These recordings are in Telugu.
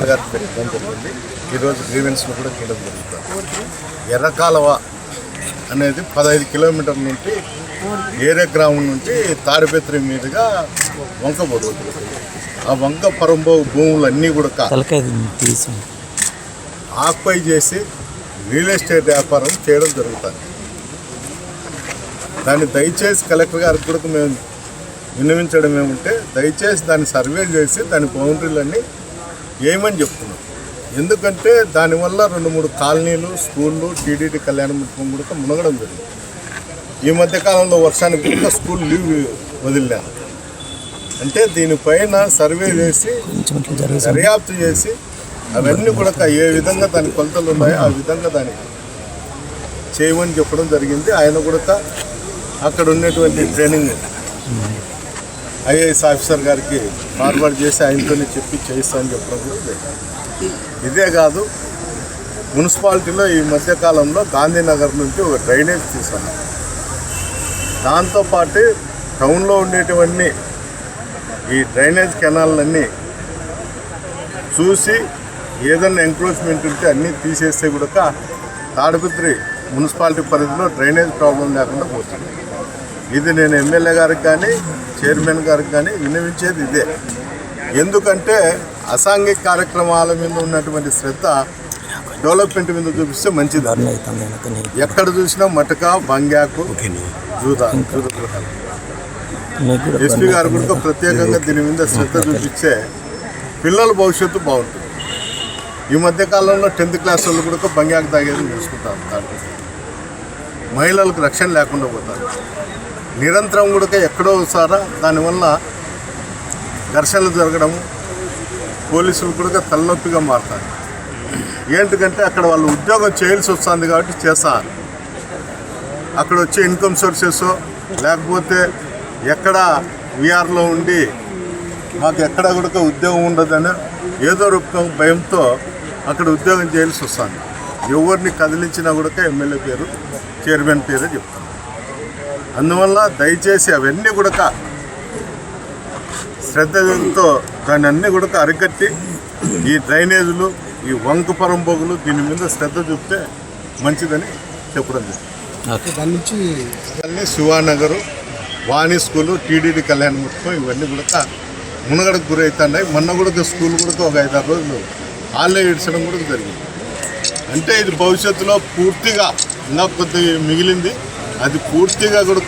కలెక్టర్ గారికి జరిగింది. ఈరోజు గ్రీవెన్స్ను కూడా చేయడం జరుగుతుంది. ఎర్రకాలువ అనేది పదహైదు కిలోమీటర్ల నుండి ఏరే గ్రామం నుంచి తాడిపత్రి మీదుగా వంక పోతుంది ఆ వంక పరంబో భూములన్నీ కూడా ఆక్పై చేసి రియల్ ఎస్టేట్ వ్యాపారం చేయడం జరుగుతుంది. దాన్ని దయచేసి కలెక్టర్ గారికి కూడా మేము విన్నవించడం ఏమంటే దయచేసి దాన్ని సర్వే చేసి దాని బౌండరీలన్నీ ఏమని చెప్తున్నాం? ఎందుకంటే దానివల్ల రెండు మూడు కాలనీలు స్కూళ్ళు టీడీటీ కళ్యాణ మండపం కూడా మునగడం జరిగింది. ఈ మధ్య కాలంలో వర్షానికి కూడా స్కూల్ లీవ్ వదిలినాను అంటే దీనిపైన సర్వే చేసి దర్యాప్తు చేసి అవన్నీ కూడా ఏ విధంగా దాని కొలతలు ఉన్నాయో ఆ విధంగా దాన్ని చేయమని చెప్పడం జరిగింది. ఆయన కూడా అక్కడ ఉన్నటువంటి ట్రైనింగ్. ఐఏఎస్ ఆఫీసర్ గారికి ఫార్వర్డ్ చేసి ఆయనతోనే చెప్పి చేయిస్తామని చెప్పడం ఇదే కాదు మున్సిపాలిటీలో ఈ మధ్యకాలంలో గాంధీనగర్ నుంచి ఒక డ్రైనేజ్ తీసుకున్నాం దాంతోపాటు టౌన్లో ఉండేటివన్నీ ఈ డ్రైనేజ్ కెనాల్లన్నీ చూసి ఏదన్నా ఎంక్రోచ్మెంట్ ఉంటే అన్నీ తీసేస్తే కూడా తాడిపత్రి మున్సిపాలిటీ పరిధిలో డ్రైనేజ్ ప్రాబ్లం లేకుండా పోతుంది. ఇది నేను ఎమ్మెల్యే గారికి కానీ చైర్మన్ గారికి కానీ విన్నవించేది ఇదే. ఎందుకంటే అసాంఘిక కార్యక్రమాల మీద ఉన్నటువంటి శ్రద్ధ డెవలప్మెంట్ మీద చూపిస్తే మంచిది. ఎక్కడ చూసినా మటక బంగ్యాకు జూదా జూద ఎస్పీ గారు కూడా ప్రత్యేకంగా దీని మీద శ్రద్ధ చూపించే పిల్లల భవిష్యత్తు బాగుంటుంది. ఈ మధ్య కాలంలో టెన్త్ క్లాస్ వాళ్ళు కూడా బంగ్యాకు తాగేది చూసుకుంటారు మహిళలకు రక్షణ లేకుండా పోతారు. నిరంతరం కూడా ఎక్కడో ఒకసారా దానివల్ల ఘర్షణలు జరగడం పోలీసులు కూడా తలనొప్పిగా మారుతారు. ఏంటికంటే అక్కడ వాళ్ళు ఉద్యోగం చేయాల్సి వస్తుంది కాబట్టి చేస్తారు అక్కడ వచ్చే ఇన్కమ్ సోర్సెస్ లేకపోతే ఎక్కడ విఆర్లో ఉండి మాకు ఎక్కడ కూడా ఉద్యోగం ఉండదని ఏదో రూపం భయంతో అక్కడ ఉద్యోగం చేయాల్సి వస్తుంది. ఎవరిని కదిలించినా కూడా ఎమ్మెల్యే పేరు చైర్మన్ పేరే చెప్తాను అందువల్ల దయచేసి అవన్నీ కూడా శ్రద్ధతో దాన్ని అన్నీ కూడా అరికట్టి ఈ డ్రైనేజీలు ఈ వంక పరంబోగులు దీని మీద శ్రద్ధ చూపితే మంచిదని చెప్పడం దాని నుంచి శివానగరు వాణి స్కూలు టీడీడీ కళ్యాణ మండపం ఇవన్నీ కూడా మునగడకు గురవుతున్నాయి మొన్న కూడా స్కూల్ కూడా ఒక ఐదారు రోజులు ఆన్లైన్ ఇడ్చడం కూడా జరిగింది. అంటే ఇది భవిష్యత్తులో పూర్తిగా ఇంకా కొద్ది మిగిలింది. అది పూర్తిగా కూడా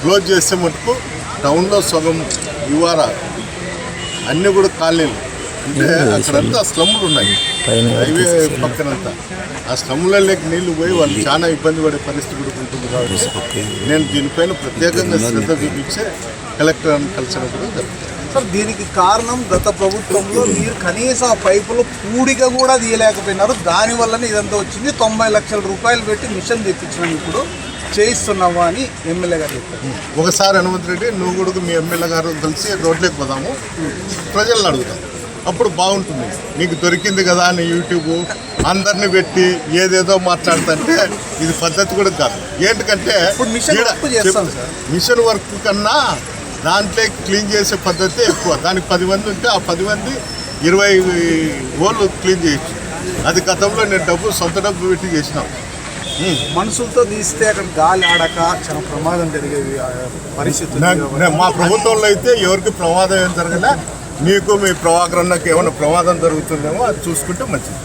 క్లోజ్ చేస్తే మటుకు టౌన్లో సగం ఇవార అన్నీ కూడా కాలనీలు. అంటే అక్కడంతా స్లమ్లు ఉన్నాయి. హైవే పక్కనంతా. ఆ స్లమ్లలోకి నీళ్ళు పోయి వాళ్ళు చాలా ఇబ్బంది పడే పరిస్థితి కూడా ఉంటుంది కాబట్టి నేను దీనిపైన ప్రత్యేకంగా శ్రద్ధ చూపించే కలెక్టర్ కలిసిన కూడా జరుగుతుంది సార్ దీనికి కారణం గత ప్రభుత్వంలో మీరు కనీసం పైపులు పూడిక కూడా తీయలేకపోయినారు. దాని వల్లనే ఇదంతా వచ్చింది. తొంభై లక్షల రూపాయలు పెట్టి మిషన్ తెప్పించినాం ఇప్పుడు చేయిస్తున్నాము అని ఎమ్మెల్యే గారు చెప్పారు. ఒకసారి హనుమంత్ రెడ్డి నువ్వు కూడా మీ ఎమ్మెల్యే గారు కలిసి రోడ్లోకి పోదాము. ప్రజలను అడుగుతాం. అప్పుడు బాగుంటుంది. నీకు దొరికింది కదా అని యూట్యూబ్ అందరిని పెట్టి ఏదేదో మాట్లాడుతుంటే ఇది పద్ధతి కూడా కాదు. ఏంటంటే. మిషన్ వర్క్ కన్నా దాంట్లో క్లీన్ చేసే పద్ధతి ఎక్కువ. దానికి పది మంది ఉంటే ఆ పది మంది ఇరవై ఓళ్ళు క్లీన్ చేయొచ్చు. అది గతంలో నేను డబ్బు సొంత డబ్బు పెట్టి చేసినాం. మనుషులతో తీస్తే అక్కడ గాలి ఆడక చాలా ప్రమాదం జరిగేది పరిస్థితి మా ప్రభుత్వంలో అయితే ఎవరికి ప్రమాదం ఏం జరగలే. మీకు మీ ప్రభాకరన్నకి ఏమైనా ప్రమాదం జరుగుతుందేమో అది చూసుకుంటే మంచిది.